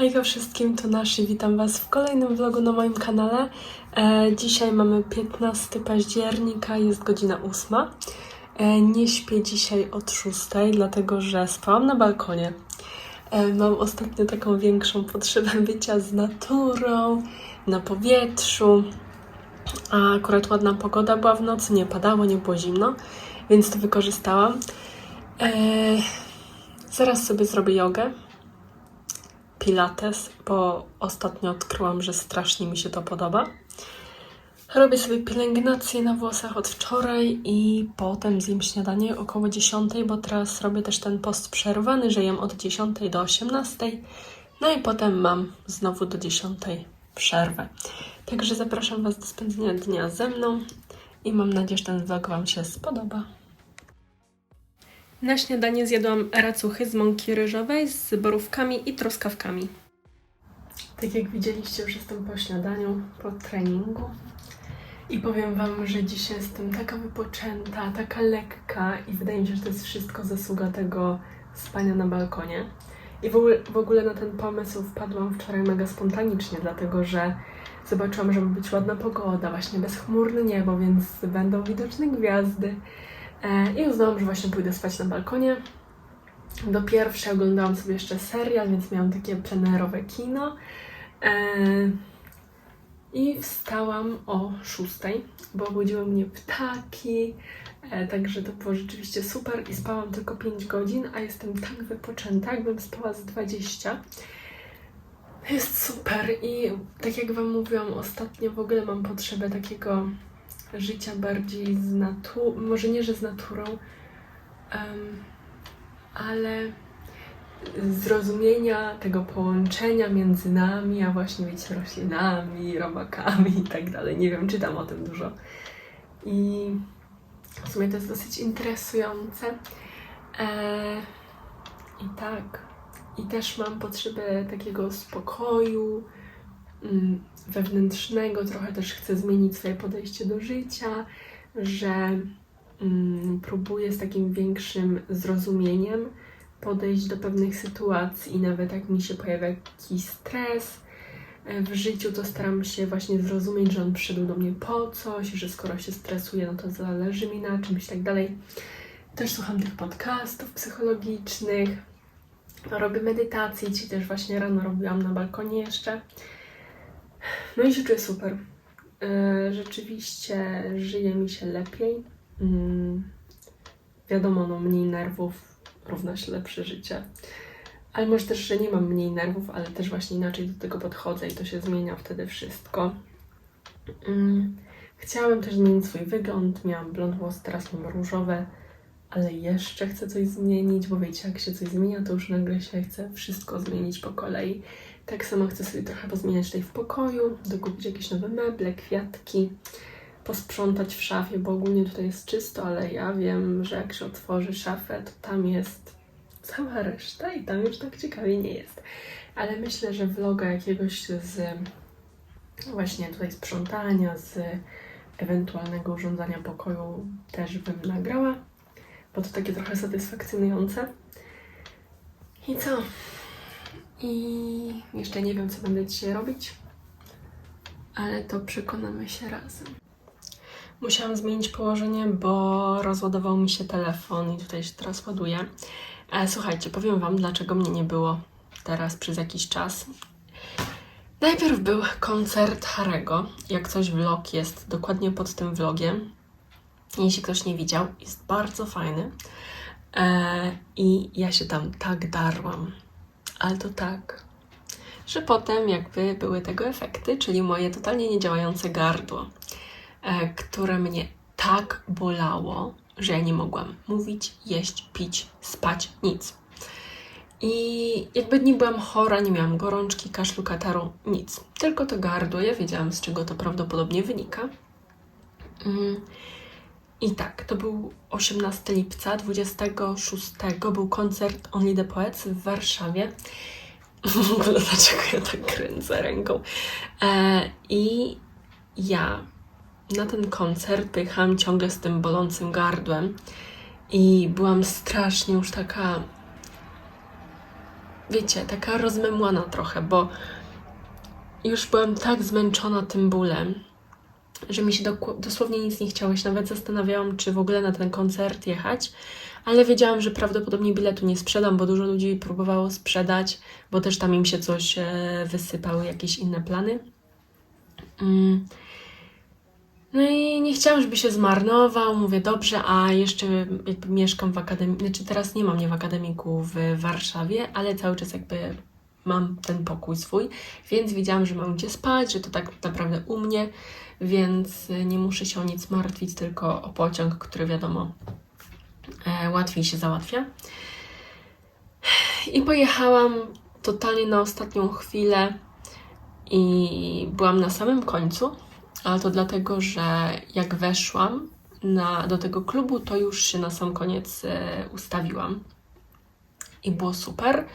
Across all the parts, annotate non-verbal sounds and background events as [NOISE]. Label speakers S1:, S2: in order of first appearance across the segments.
S1: Hejka wszystkim, to Naszy, witam Was w kolejnym vlogu na moim kanale. E, dzisiaj mamy 15 października, jest godzina 8. E, nie śpię dzisiaj od 6, dlatego że spałam na balkonie. E, mam ostatnio taką większą potrzebę [LAUGHS] bycia z naturą, na powietrzu. A akurat ładna pogoda była w nocy, nie padało, nie było zimno, więc to wykorzystałam. E, zaraz sobie zrobię jogę pilates, bo ostatnio odkryłam, że strasznie mi się to podoba. Robię sobie pielęgnację na włosach od wczoraj i potem zjem śniadanie około 10, bo teraz robię też ten post przerwany, że jem od 10 do 18. No i potem mam znowu do 10 przerwę. Także zapraszam Was do spędzenia dnia ze mną i mam nadzieję, że ten vlog Wam się spodoba. Na śniadanie zjadłam racuchy z mąki ryżowej z borówkami i truskawkami. Tak jak widzieliście, już jestem po śniadaniu, po treningu. I powiem Wam, że dzisiaj jestem taka wypoczęta, taka lekka i wydaje mi się, że to jest wszystko zasługa tego spania na balkonie. I w ogóle, w ogóle na ten pomysł wpadłam wczoraj mega spontanicznie, dlatego że zobaczyłam, że ma być ładna pogoda, właśnie bezchmurne niebo, więc będą widoczne gwiazdy. E, I uznałam, że właśnie pójdę spać na balkonie. Do pierwszej oglądałam sobie jeszcze serial, więc miałam takie plenerowe kino. E, I wstałam o 6, bo obudziły mnie ptaki. E, Także to było rzeczywiście super i spałam tylko 5 godzin, a jestem tak wypoczęta, jakbym spała z 20. Jest super i tak jak Wam mówiłam ostatnio, w ogóle mam potrzebę takiego życia bardziej z naturą, może nie, że z naturą, em, ale zrozumienia tego połączenia między nami, a właśnie wiecie, roślinami, robakami i tak dalej. Nie wiem, czytam o tym dużo. I w sumie to jest dosyć interesujące. E, I tak. I też mam potrzebę takiego spokoju, wewnętrznego, trochę też chcę zmienić swoje podejście do życia, że mm, próbuję z takim większym zrozumieniem podejść do pewnych sytuacji i nawet jak mi się pojawia jakiś stres e, w życiu, to staram się właśnie zrozumieć, że on przyszedł do mnie po coś, że skoro się stresuję, no to zależy mi na czymś i tak dalej. Też słucham tych podcastów psychologicznych, robię medytacje, ci też właśnie rano robiłam na balkonie jeszcze. No i się czuję super. Yy, Rzeczywiście żyje mi się lepiej. Mm, Wiadomo, no mniej nerwów równa się lepsze życie. Ale może też, że nie mam mniej nerwów, ale też właśnie inaczej do tego podchodzę i to się zmienia wtedy wszystko. Mm, Chciałam też zmienić swój wygląd. Miałam blond włosy, teraz mam różowe, ale jeszcze chcę coś zmienić, bo wiecie, jak się coś zmienia, to już nagle się chce wszystko zmienić po kolei. Tak samo chcę sobie trochę pozmieniać tutaj w pokoju, dokupić jakieś nowe meble, kwiatki, posprzątać w szafie, bo ogólnie tutaj jest czysto, ale ja wiem, że jak się otworzy szafę, to tam jest cała reszta i tam już tak ciekawie nie jest. Ale myślę, że vloga jakiegoś z właśnie tutaj sprzątania, z ewentualnego urządzania pokoju też bym nagrała, bo to takie trochę satysfakcjonujące. I co? I jeszcze nie wiem, co będę dzisiaj robić, ale to przekonamy się razem. Musiałam zmienić położenie, bo rozładował mi się telefon i tutaj się teraz ładuje. E, słuchajcie, powiem Wam, dlaczego mnie nie było teraz przez jakiś czas. Najpierw był koncert Harego. Jak coś vlog jest dokładnie pod tym vlogiem. Jeśli ktoś nie widział, jest bardzo fajny. E, I ja się tam tak darłam ale to tak, że potem jakby były tego efekty, czyli moje totalnie niedziałające gardło, e, które mnie tak bolało, że ja nie mogłam mówić, jeść, pić, spać, nic. I jakby nie byłam chora, nie miałam gorączki, kaszlu, kataru, nic. Tylko to gardło, ja wiedziałam z czego to prawdopodobnie wynika. Mm. I tak, to był 18 lipca, 26 był koncert Only the Poets w Warszawie. [LAUGHS] W ogóle dlaczego ja tak kręcę ręką? E, I ja na ten koncert pojechałam ciągle z tym bolącym gardłem i byłam strasznie już taka wiecie, taka rozmemłana trochę, bo już byłam tak zmęczona tym bólem, że mi się doku- dosłownie nic nie się nawet zastanawiałam, czy w ogóle na ten koncert jechać, ale wiedziałam, że prawdopodobnie biletu nie sprzedam, bo dużo ludzi próbowało sprzedać, bo też tam im się coś e, wysypały, jakieś inne plany. Mm. No i nie chciałam, żeby się zmarnował. Mówię, dobrze, a jeszcze jakby mieszkam w akademii, znaczy teraz nie mam nie w akademiku w Warszawie, ale cały czas jakby mam ten pokój swój, więc wiedziałam, że mam gdzie spać, że to tak naprawdę u mnie, więc y, nie muszę się o nic martwić, tylko o pociąg, który wiadomo e, łatwiej się załatwia. I pojechałam totalnie na ostatnią chwilę i byłam na samym końcu, ale to dlatego, że jak weszłam na, do tego klubu, to już się na sam koniec e, ustawiłam i było super.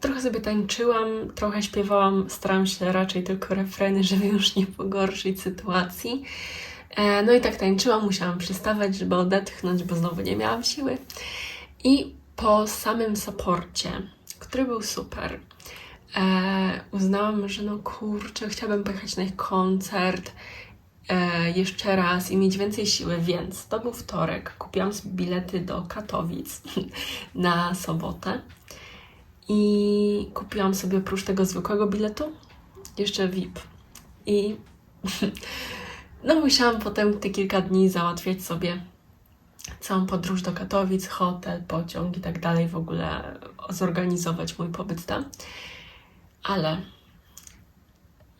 S1: Trochę sobie tańczyłam, trochę śpiewałam, starałam się raczej tylko refreny, żeby już nie pogorszyć sytuacji. E, No i tak tańczyłam, musiałam przystawać, żeby odetchnąć, bo znowu nie miałam siły. I po samym saporcie, który był super, e, uznałam, że no kurczę, chciałabym pojechać na ich koncert e, jeszcze raz i mieć więcej siły, więc to był wtorek. Kupiłam bilety do Katowic [LAUGHS] na sobotę i kupiłam sobie oprócz tego zwykłego biletu jeszcze VIP. I [LAUGHS] no musiałam potem te kilka dni załatwiać sobie całą podróż do Katowic, hotel, pociąg i tak dalej, w ogóle zorganizować mój pobyt tam. Ale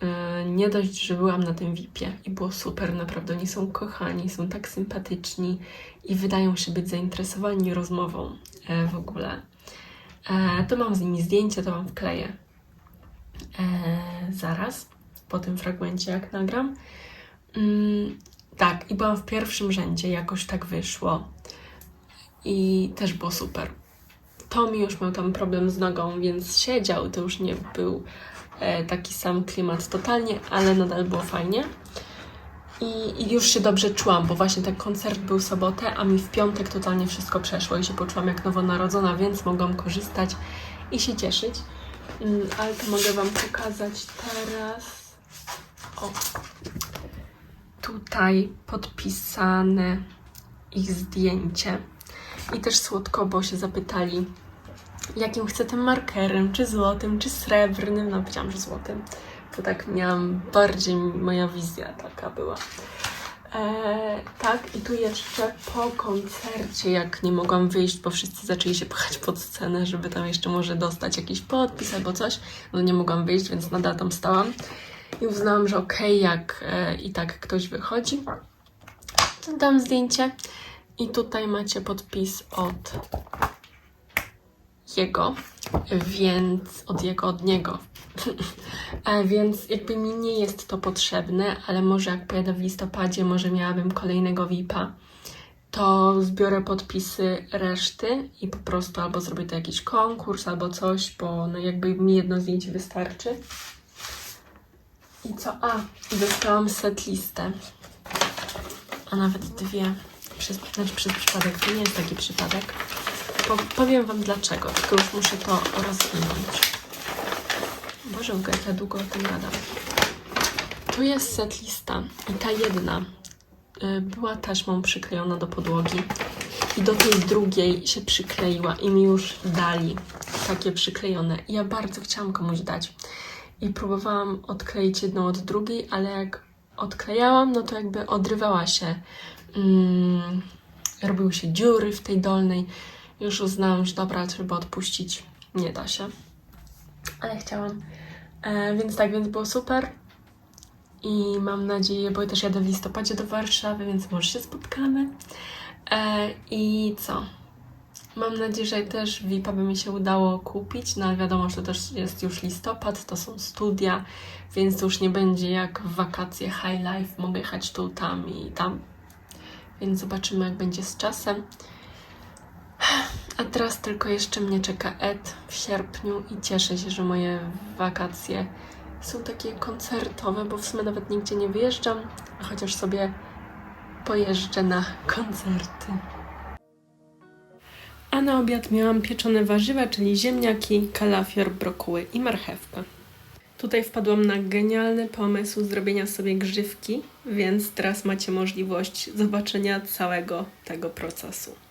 S1: Yy, nie dość, że byłam na tym VIP-ie i było super, naprawdę oni są kochani, są tak sympatyczni i wydają się być zainteresowani rozmową e, w ogóle. E, to mam z nimi zdjęcie, to Wam wkleję e, zaraz, po tym fragmencie jak nagram. Mm, tak, i byłam w pierwszym rzędzie, jakoś tak wyszło i też było super. Tommy już miał tam problem z nogą, więc siedział, to już nie był e, taki sam klimat totalnie, ale nadal było fajnie. I, I już się dobrze czułam, bo właśnie ten koncert był sobotę, a mi w piątek totalnie wszystko przeszło i się poczułam jak nowonarodzona, więc mogłam korzystać i się cieszyć. Mm, ale to mogę Wam pokazać teraz. O, tutaj podpisane ich zdjęcie. I też słodko, bo się zapytali, jakim chcę tym markerem, czy złotym, czy srebrnym. No, powiedziałam, że złotym. To tak miałam, bardziej moja wizja taka była. E, tak, i tu jeszcze po koncercie, jak nie mogłam wyjść, bo wszyscy zaczęli się pchać pod scenę, żeby tam jeszcze może dostać jakiś podpis albo coś, no nie mogłam wyjść, więc nadal tam stałam. I uznałam, że okej, jak e, i tak ktoś wychodzi, to dam zdjęcie. I tutaj macie podpis od jego, więc od jego, od niego. [LAUGHS] E, więc jakby mi nie jest to potrzebne, ale może jak pojadę w listopadzie, może miałabym kolejnego VIP-a, to zbiorę podpisy reszty i po prostu albo zrobię to jakiś konkurs, albo coś, bo no jakby mi jedno zdjęcie wystarczy. I co? A, dostałam set listę. A nawet dwie. Przez, znaczy przez przypadek. To nie jest taki przypadek. Po, powiem Wam dlaczego, tylko już muszę to rozwinąć. Boże, jak ja długo o tym gadam. Tu jest set lista i ta jedna y, była taśmą przyklejona do podłogi i do tej drugiej się przykleiła i mi już dali takie przyklejone. I ja bardzo chciałam komuś dać. I próbowałam odkleić jedną od drugiej, ale jak odklejałam, no to jakby odrywała się. Mm, robiły się dziury w tej dolnej. Już uznałam, że dobra, trzeba odpuścić. Nie da się. Ale chciałam. E, więc tak, więc było super. I mam nadzieję, bo też jadę w listopadzie do Warszawy, więc może się spotkamy. E, I co? Mam nadzieję, że też VIP-a by mi się udało kupić, no ale wiadomo, że to też jest już listopad, to są studia, więc to już nie będzie jak w wakacje high life, mogę jechać tu, tam i tam. Więc zobaczymy, jak będzie z czasem. A teraz tylko jeszcze mnie czeka Ed w sierpniu i cieszę się, że moje wakacje są takie koncertowe, bo w sumie nawet nigdzie nie wyjeżdżam, chociaż sobie pojeżdżę na koncerty. A na obiad miałam pieczone warzywa, czyli ziemniaki, kalafior, brokuły i marchewkę. Tutaj wpadłam na genialny pomysł zrobienia sobie grzywki, więc teraz macie możliwość zobaczenia całego tego procesu.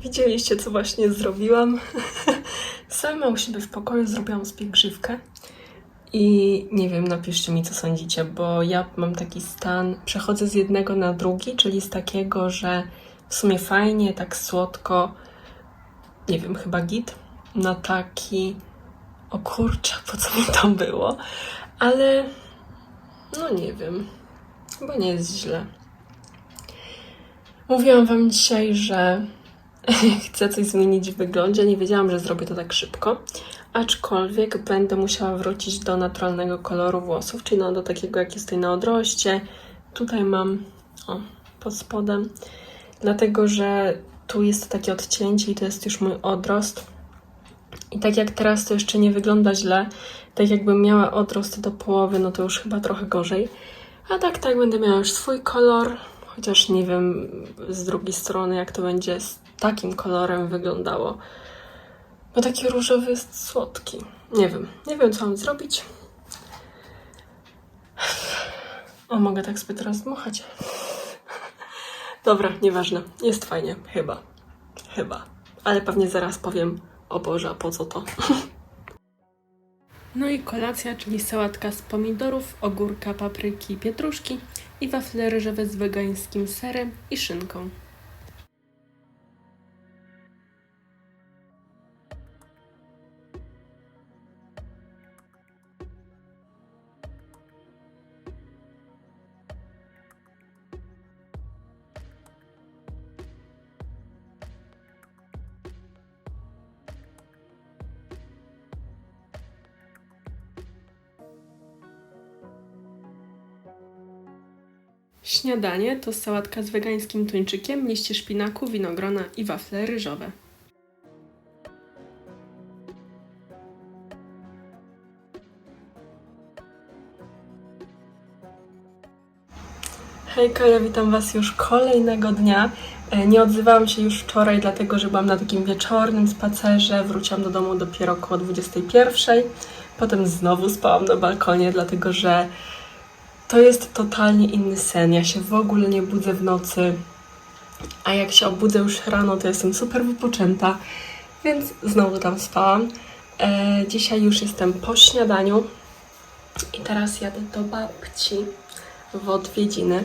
S1: Widzieliście, co właśnie zrobiłam? [LAUGHS] Sama u siebie w pokoju zrobiłam sobie grzywkę. I nie wiem, napiszcie mi, co sądzicie, bo ja mam taki stan, przechodzę z jednego na drugi, czyli z takiego, że w sumie fajnie, tak słodko, nie wiem, chyba git, na taki, o kurczę, po co mi to było, ale no nie wiem, chyba nie jest źle. Mówiłam wam dzisiaj, że [LAUGHS] chcę coś zmienić w wyglądzie. Nie wiedziałam, że zrobię to tak szybko. Aczkolwiek będę musiała wrócić do naturalnego koloru włosów, czyli no do takiego, jak jest tutaj na odroście. Tutaj mam, o, pod spodem. Dlatego, że tu jest takie odcięcie i to jest już mój odrost. I tak jak teraz to jeszcze nie wygląda źle, tak jakbym miała odrost do połowy, no to już chyba trochę gorzej. A tak, tak, będę miała już swój kolor, chociaż nie wiem z drugiej strony, jak to będzie z takim kolorem wyglądało. Bo taki różowy jest słodki. Nie wiem, nie wiem co mam zrobić. O, mogę tak sobie teraz dmuchać. Dobra, nieważne. Jest fajnie, chyba. Chyba. Ale pewnie zaraz powiem, o Boże, po co to? No i kolacja, czyli sałatka z pomidorów, ogórka, papryki, pietruszki i wafle ryżowe z wegańskim serem i szynką. Śniadanie to sałatka z wegańskim tuńczykiem, liście szpinaku, winogrona i wafle ryżowe. Hejka, ja witam Was już kolejnego dnia. E, Nie odzywałam się już wczoraj, dlatego że byłam na takim wieczornym spacerze. Wróciłam do domu dopiero około 21. Potem znowu spałam na balkonie, dlatego że to jest totalnie inny sen. Ja się w ogóle nie budzę w nocy, a jak się obudzę już rano, to jestem super wypoczęta, więc znowu tam spałam. E, dzisiaj już jestem po śniadaniu i teraz jadę do babci w odwiedziny.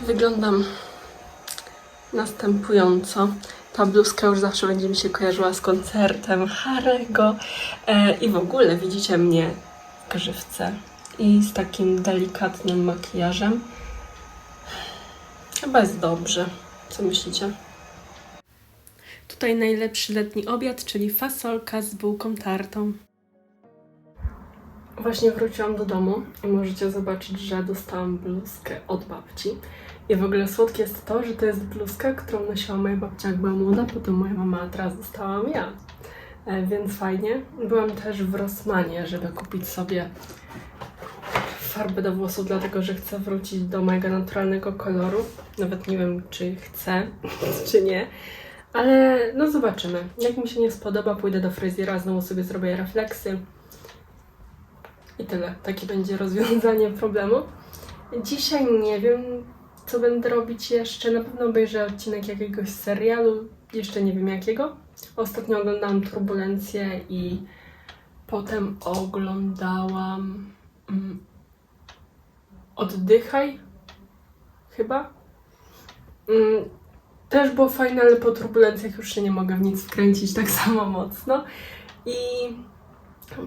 S1: Wyglądam następująco. Ta bluzka już zawsze będzie mi się kojarzyła z koncertem Harego e, i w ogóle widzicie mnie w grzywce i z takim delikatnym makijażem. Chyba jest dobrze. Co myślicie? Tutaj najlepszy letni obiad, czyli fasolka z bułką tartą. Właśnie wróciłam do domu i możecie zobaczyć, że dostałam bluzkę od babci. I w ogóle słodkie jest to, że to jest bluzka, którą nosiła moja babcia jak była młoda, potem moja mama, a teraz dostałam ja. E, więc fajnie. Byłam też w Rossmanie, żeby kupić sobie farby do włosów, dlatego że chcę wrócić do mojego naturalnego koloru. Nawet nie wiem, czy chcę, [LAUGHS] czy nie. Ale no zobaczymy. Jak mi się nie spodoba, pójdę do fryzjera, znowu sobie zrobię refleksy. I tyle. Takie będzie rozwiązanie [LAUGHS] problemu. Dzisiaj nie wiem, co będę robić jeszcze. Na pewno obejrzę odcinek jakiegoś serialu, jeszcze nie wiem jakiego. Ostatnio oglądałam Turbulencję i potem oglądałam mm, Oddychaj, chyba. Mm, też było fajne, ale po turbulencjach już się nie mogę w nic wkręcić tak [LAUGHS] samo mocno. I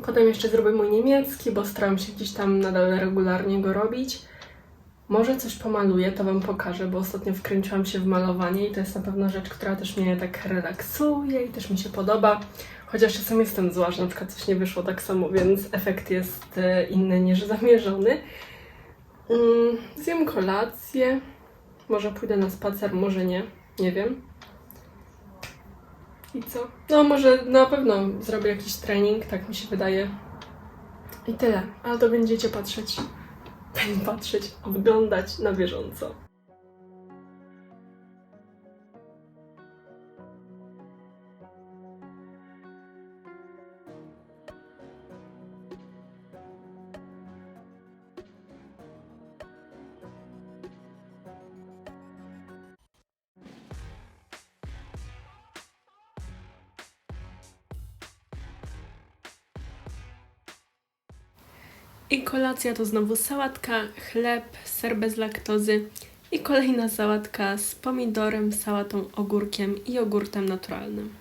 S1: potem jeszcze zrobię mój niemiecki, bo staram się gdzieś tam nadal regularnie go robić. Może coś pomaluję, to Wam pokażę, bo ostatnio wkręciłam się w malowanie i to jest na pewno rzecz, która też mnie tak relaksuje i też mi się podoba. Chociaż czasem jestem zła, że na przykład coś nie wyszło tak samo, więc efekt jest e, inny niż [LAUGHS] zamierzony. Mm, zjem kolację. Może pójdę na spacer, może nie. Nie wiem. I co? No, może na pewno zrobię jakiś trening, tak mi się wydaje. I tyle. Ale to będziecie patrzeć. [LAUGHS] Patrzeć, oglądać na bieżąco. I kolacja to znowu sałatka, chleb, ser bez laktozy i kolejna sałatka z pomidorem, sałatą, ogórkiem i jogurtem naturalnym.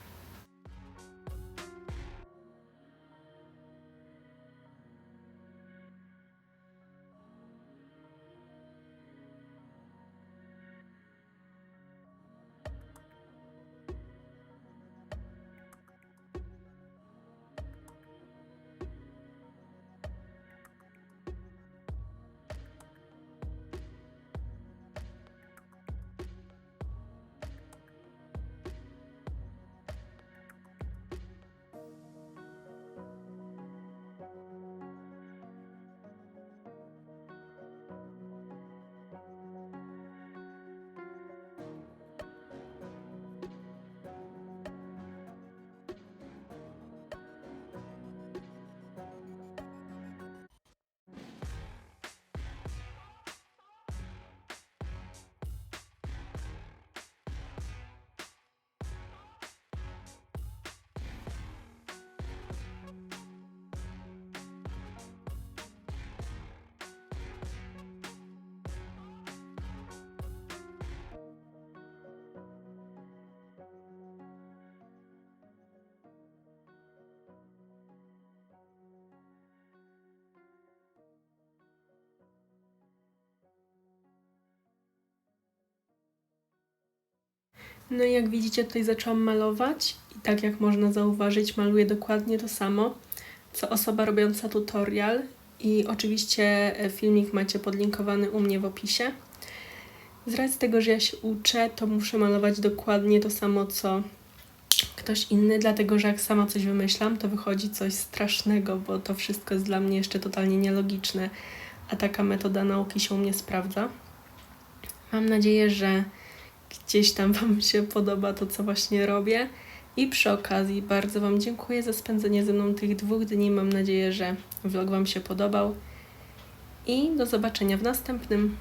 S1: No i jak widzicie, tutaj zaczęłam malować i tak jak można zauważyć, maluję dokładnie to samo, co osoba robiąca tutorial i oczywiście e, filmik macie podlinkowany u mnie w opisie. Z racji tego, że ja się uczę, to muszę malować dokładnie to samo, co ktoś inny, dlatego że jak sama coś wymyślam, to wychodzi coś strasznego, bo to wszystko jest dla mnie jeszcze totalnie nielogiczne, a taka metoda nauki się u mnie sprawdza. Mam nadzieję, że gdzieś tam [LAUGHS] Wam się podoba to, co właśnie robię. I przy okazji bardzo Wam dziękuję za spędzenie ze mną tych dwóch dni. Mam nadzieję, że vlog Wam się podobał. I do zobaczenia w następnym.